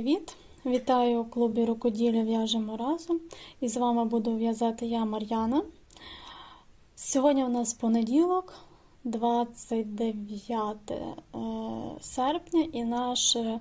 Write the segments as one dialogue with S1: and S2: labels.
S1: привіт! Вітаю у клубі рукоділля в'яжемо разом. І з вами буду в'язати я, Мар'яна. Сьогодні у нас понеділок, 29 е, серпня, і наш е,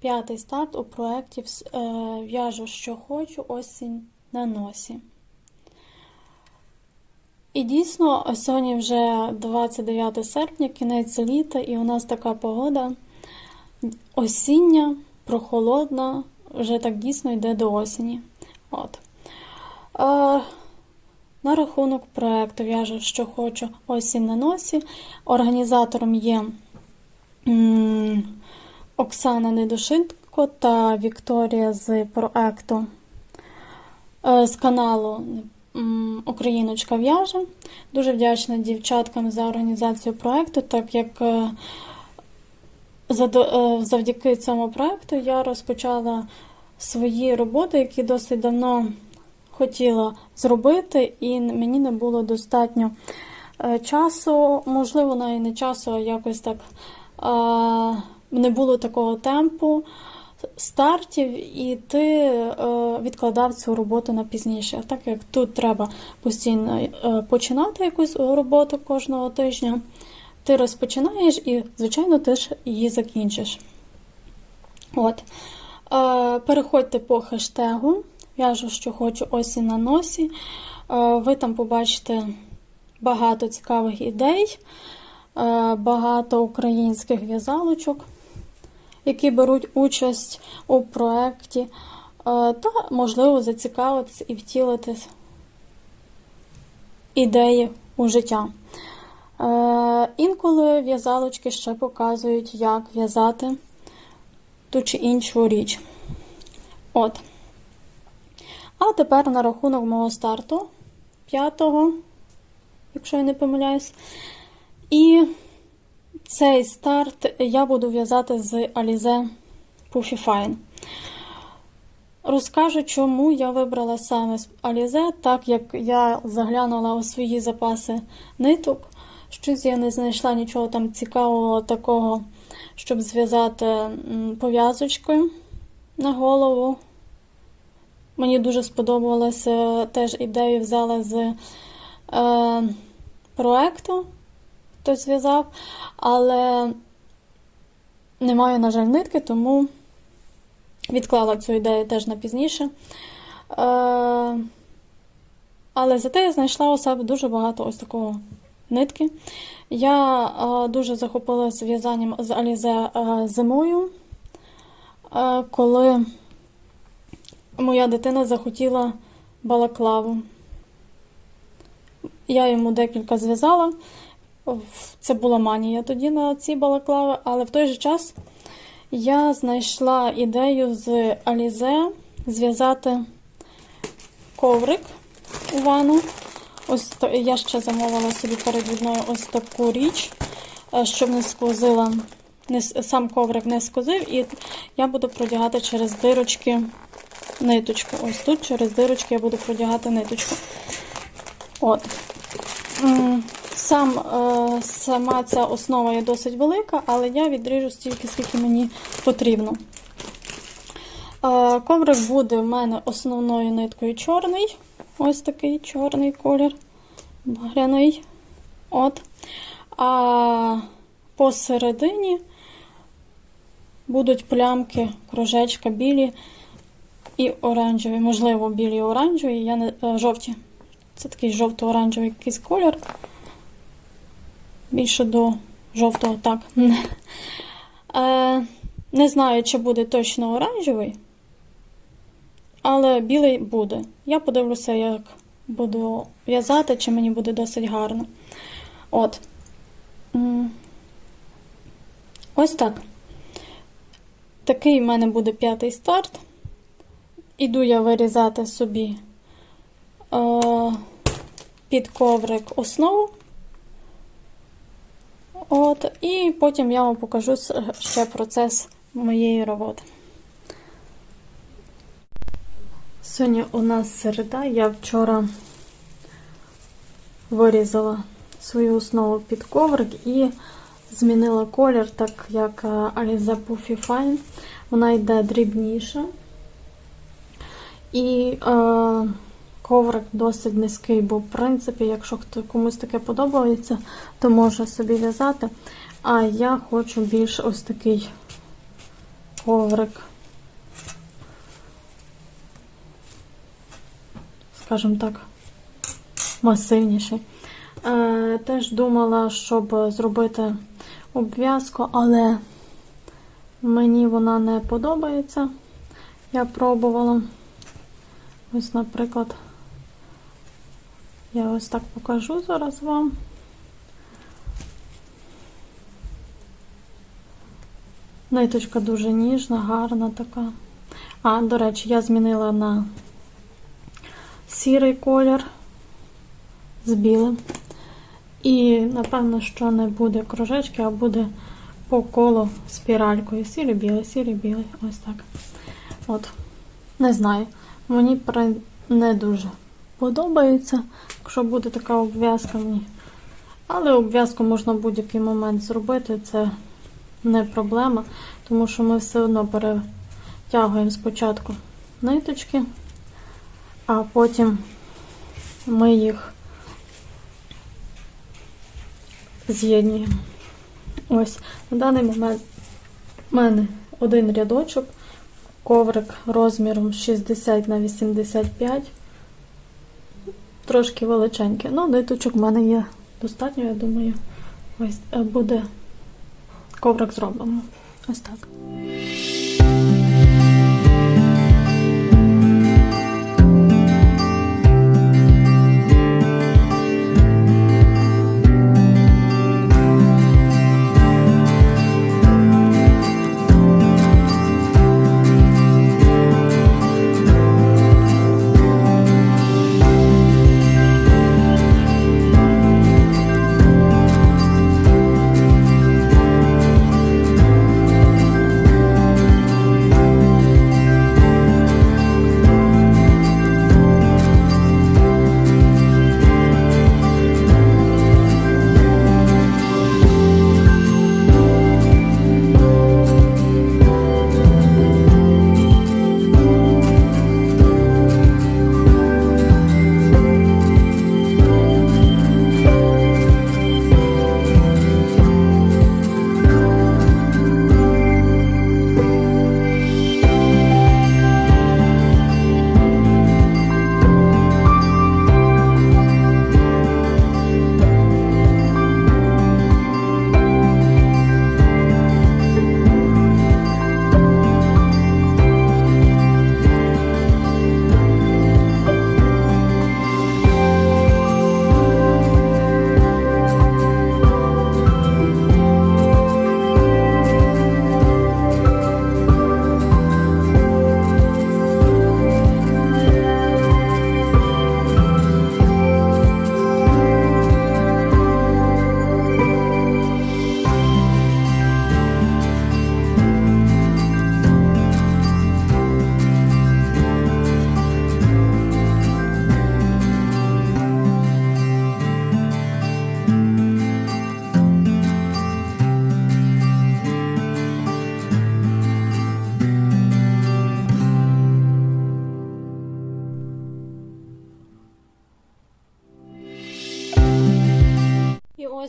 S1: п'ятий старт у проєкті е, В'яжу, що хочу, осінь на носі. І дійсно, сьогодні вже 29 серпня, кінець літа, і у нас така погода осіння, прохолодна, вже так дійсно йде до осені. От. Е, на рахунок проєкту в'яжу, що хочу осінь на носі. Організатором є Оксана Недошитко та Вікторія з проекту е, з каналу Україночка в'яже. Дуже вдячна дівчаткам за організацію проекту, так як е, завдяки цьому проекту я розпочала свої роботи, які досить давно хотіла зробити, і мені не було достатньо е, часу, можливо, навіть не часу, а якось так е, не було такого темпу стартів, і ти е, відкладав цю роботу на пізніше. Так як тут треба постійно е, починати якусь роботу кожного тижня, ти розпочинаєш і, звичайно, ти ж її закінчиш. От. Е, переходьте по хештегу. В'яжу, що хочу осінь на носі. Е, ви там побачите багато цікавих ідей, е, багато українських в'язалочок, які беруть участь у проєкті, та, можливо, зацікавитись і втілити ідеї у життя. Е, інколи в'язалочки ще показують, як в'язати ту чи іншу річ. От. А тепер на рахунок мого старту, п'ятого, якщо я не помиляюсь. І цей старт я буду в'язати з Alize Puffy Fine. Розкажу, чому я вибрала саме Alize, так як я заглянула у свої запаси ниток. Щось я не знайшла нічого там цікавого такого, щоб зв'язати пов'язочкою на голову. Мені дуже сподобалося теж ідею взяла з е, проекту, хтось зв'язав, але немає, на жаль, нитки, тому відклала цю ідею теж на пізніше. Е, але зате я знайшла у себе дуже багато ось такого нитки. Я е, дуже захопилася в'язанням з Алізе зимою, е, коли моя дитина захотіла балаклаву. Я йому декілька зв'язала. Це була манія тоді на ці балаклави, але в той же час я знайшла ідею з Алізе зв'язати коврик у ванну. Ось я ще замовила собі перед ось таку річ, е, щоб не сквозила, не, сам коврик не сквозив, і я буду продягати через дирочки ниточку. Ось тут через дирочки я буду продягати ниточку. От. Сам, е, сама ця основа є досить велика, але я відріжу стільки, скільки мені потрібно. Е, Коврик буде в мене основною ниткою чорний. Ось такий чорний колір, багряний. От. А посередині будуть плямки, кружечка білі і оранжеві. Можливо, білі і оранжеві, я не, е, жовті. Це такий жовто-оранжевий якийсь колір. Більше до жовтого, так. Е, не знаю, чи буде точно оранжевий, але білий буде. Я подивлюся, як буду в'язати, чи мені буде досить гарно. От. Ось так. Такий в мене буде п'ятий старт. Іду я вирізати собі е, під коврик основу. От, і потім я вам покажу ще процес моєї роботи. Сьогодні у нас середа. Я вчора вирізала свою основу під коврик і змінила колір, так як Alize Puffy Fine. Вона йде дрібніша. І е, коврик досить низький, бо, в принципі, якщо хто комусь таке подобається, то може собі в'язати. А я хочу більш ось такий коврик. Скажімо так, масивніший. Е, теж думала, щоб зробити обв'язку, але мені вона не подобається. Я пробувала. Ось, наприклад, я ось так покажу зараз вам. Ниточка дуже ніжна, гарна така. А, до речі, я змінила на сірий колір з білим. І, напевно, що не буде кружечки, а буде по колу спіралькою. Сірий білий, сірий білий. Ось так. От. Не знаю. Мені не дуже подобається, якщо буде така обв'язка мені. Але обв'язку можна в будь-який момент зробити, це не проблема, тому що ми все одно перетягуємо спочатку ниточки, а потім ми їх з'єднуємо. Ось, на даний момент в мене один рядочок, коврик розміром 60 на 85, трошки величенький. Ну, ниточок в мене є достатньо, я думаю, ось е, буде коврик зроблено. Ось так.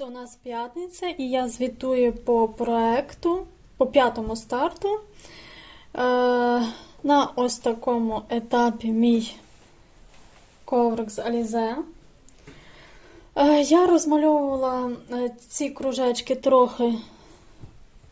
S1: Ось у нас п'ятниця, і я звітую по проекту, по п'ятому старту. Е, на ось такому етапі мій коврик з Alize. Е, я розмальовувала е, ці кружечки трохи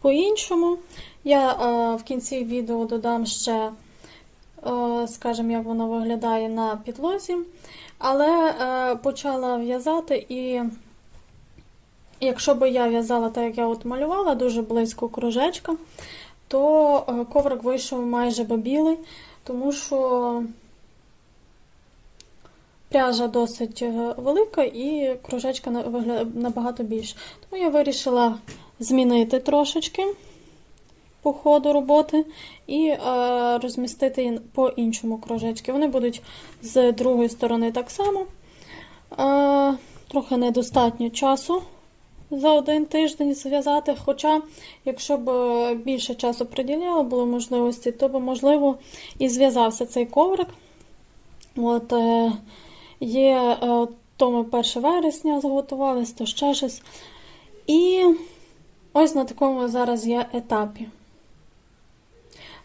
S1: по-іншому. Я е, в кінці відео додам ще, е, скажімо, як воно виглядає на підлозі. Але е, почала в'язати і. Якщо би я в'язала так, як я от малювала, дуже близько кружечка, то е, коврик вийшов майже би білий, тому що пряжа досить е, велика і кружечка на- набагато більше. Тому я вирішила змінити трошечки по ходу роботи і е, розмістити по іншому кружечки. Вони будуть з другої сторони так само. Трохи недостатньо часу за один тиждень зв'язати. Хоча, якщо б е, більше часу приділяла, було можливості, то б, можливо, і зв'язався цей коврик. От, е, є е, то ми 1 вересня зготувалися, то ще щось. І ось на такому зараз я етапі.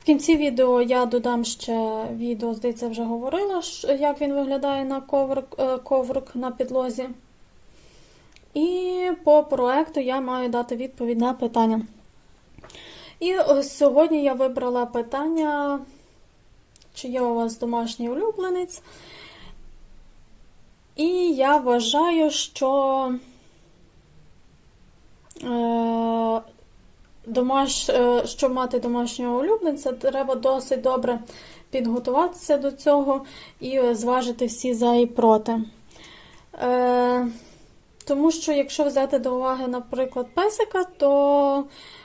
S1: В кінці відео я додам ще відео, здається, вже говорила, як він виглядає на коврик, коврик на підлозі. І по проекту я маю дати відповідь на питання. І ось сьогодні я вибрала питання, чи є у вас домашній улюбленець. І я вважаю, що е, домаш, е, щоб мати домашнього улюбленця, треба досить добре підготуватися до цього і е, зважити всі за і проти. Тому що, якщо взяти до уваги, наприклад, песика, то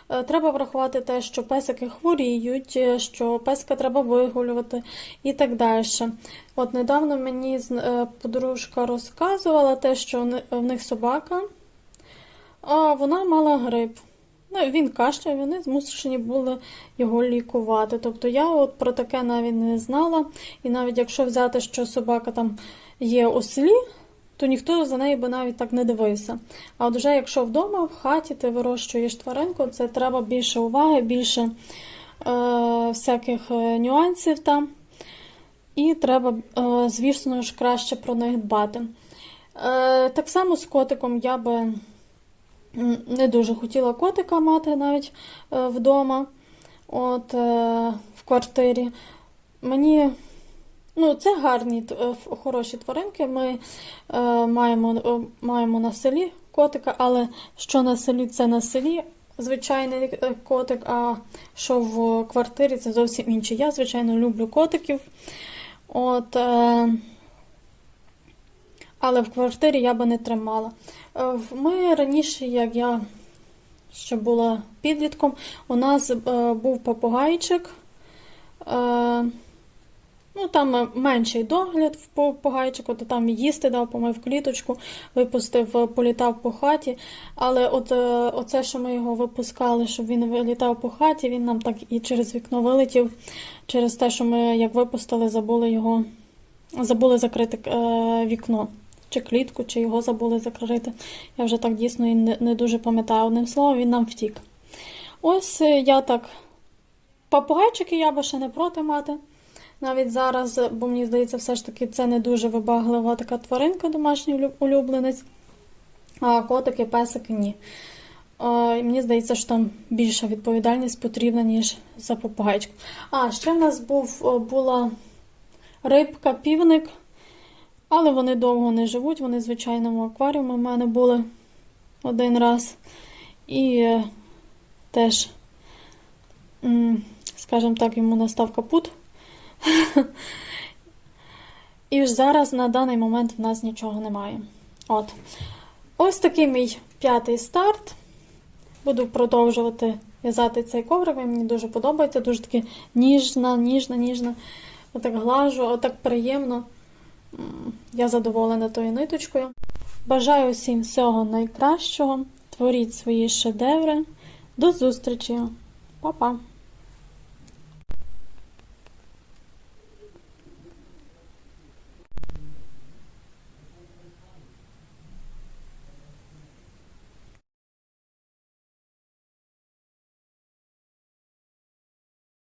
S1: е, треба врахувати те, що песики хворіють, е, що песика треба вигулювати і так далі. От недавно мені е, подружка розказувала те, що в них собака, а вона мала грип. Ну, він кашляє, вони змушені були його лікувати. Тобто я от про таке навіть не знала. І навіть якщо взяти, що собака там є у селі, то ніхто за нею би навіть так не дивився. А от вже якщо вдома, в хаті ти вирощуєш тваринку, це треба більше уваги, більше е, всяких е, нюансів там. І треба, е, звісно ж, краще про них дбати. Е, так само з котиком я би не дуже хотіла котика мати навіть е, вдома, от, е, в квартирі. Мені Ну, це гарні, е, хороші тваринки. Ми е, маємо, е, маємо на селі котика, але що на селі, це на селі звичайний е, котик, а що в квартирі це зовсім інше. Я, звичайно, люблю котиків. От, е, але в квартирі я би не тримала. Е, Ми раніше, як я ще була підлітком, у нас е, був попугайчик. Е, Ну, там е, менший догляд в по- погайчику, то там їсти дав, помив кліточку, випустив, е, політав по хаті. Але от е, оце, що ми його випускали, щоб він вилітав по хаті, він нам так і через вікно вилетів, через те, що ми як випустили, забули його, забули закрити вікно. Чи клітку, чи його забули закрити. Я вже так дійсно і не, дуже пам'ятаю. Одним словом, він нам втік. Ось я так. Попугайчики я би ще не проти мати. Навіть зараз, бо мені здається, все ж таки це не дуже вибаглива така тваринка, домашній улюбленець. А котики, песики ні. І мені здається, що там більша відповідальність потрібна, ніж за попугайчик. А, ще в нас був, була рибка, півник, але вони довго не живуть, вони в звичайному акваріумі в мене були один раз. І е, теж, скажімо так, йому настав капут. І ж зараз на даний момент в нас нічого немає. От. Ось такий мій п'ятий старт. Буду продовжувати в'язати цей коврик. Він мені дуже подобається. Дуже таки ніжна, ніжна, ніжна. Отак глажу, отак приємно. Я задоволена тою ниточкою. Бажаю всім всього найкращого. Творіть свої шедеври. До зустрічі. Па-па!